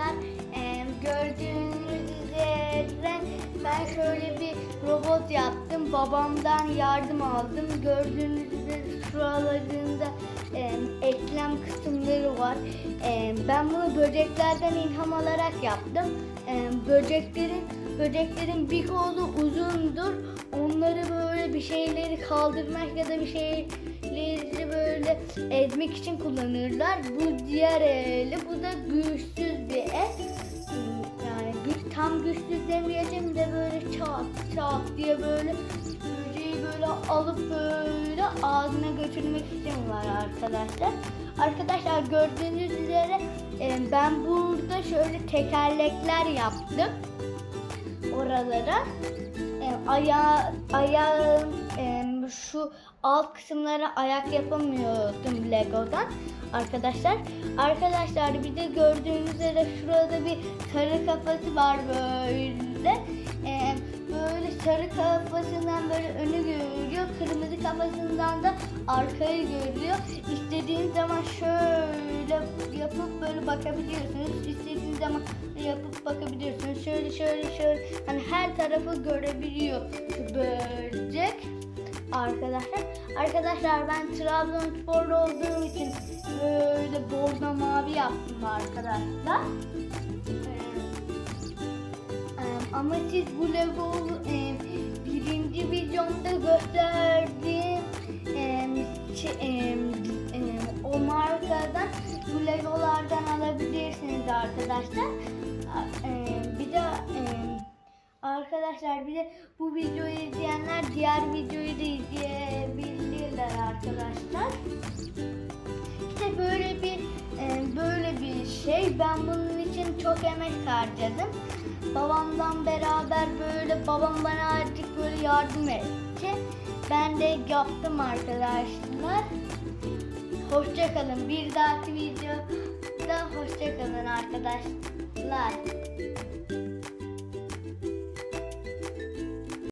arkadaşlar. Ee, gördüğünüz üzere ben şöyle bir robot yaptım. Babamdan yardım aldım. Gördüğünüz üzere şuralarında e, eklem kısımları var. E, ben bunu böceklerden ilham alarak yaptım. E, böceklerin böceklerin bir kolu uzundur. Onları böyle bir şeyleri kaldırmak ya da bir şeyleri böyle ezmek için kullanırlar. Bu diğer eli, bu da güçsüz. Yani güç, tam güçsüz demeyeceğim de böyle çat çat diye böyle böceği böyle alıp böyle ağzına götürmek var arkadaşlar. Arkadaşlar gördüğünüz üzere e, ben burada şöyle tekerlekler yaptım oralara. E, aya ayağım e, şu alt kısımlara ayak yapamıyordum Lego'dan arkadaşlar. Arkadaşlar bir de gördüğünüz üzere şurada bir sarı kafası var böyle. E, böyle sarı kafasından böyle önü görüyor. Kırmızı kafasından da arkayı görüyor. İstediğiniz zaman şöyle yapıp böyle bakabiliyorsunuz. İstediğiniz zaman yapıp bakabiliyorsunuz. Şöyle şöyle şöyle hani her tarafı görebiliyor şu böcek arkadaşlar. Arkadaşlar ben Trabzonsporlu olduğum için böyle bordo mavi yaptım arkadaşlar. Ee, ama siz bu e, birinci videomda gösterdiğim şey, o markadan bu Legolardan alabilirsiniz arkadaşlar. Arkadaşlar bir de bu videoyu izleyenler diğer videoyu da izleyebilirler arkadaşlar. İşte böyle bir e, böyle bir şey. Ben bunun için çok emek harcadım. Babamdan beraber böyle babam bana azıcık böyle yardım etti. Ben de yaptım arkadaşlar. Hoşçakalın. Bir dahaki videoda hoşçakalın arkadaşlar.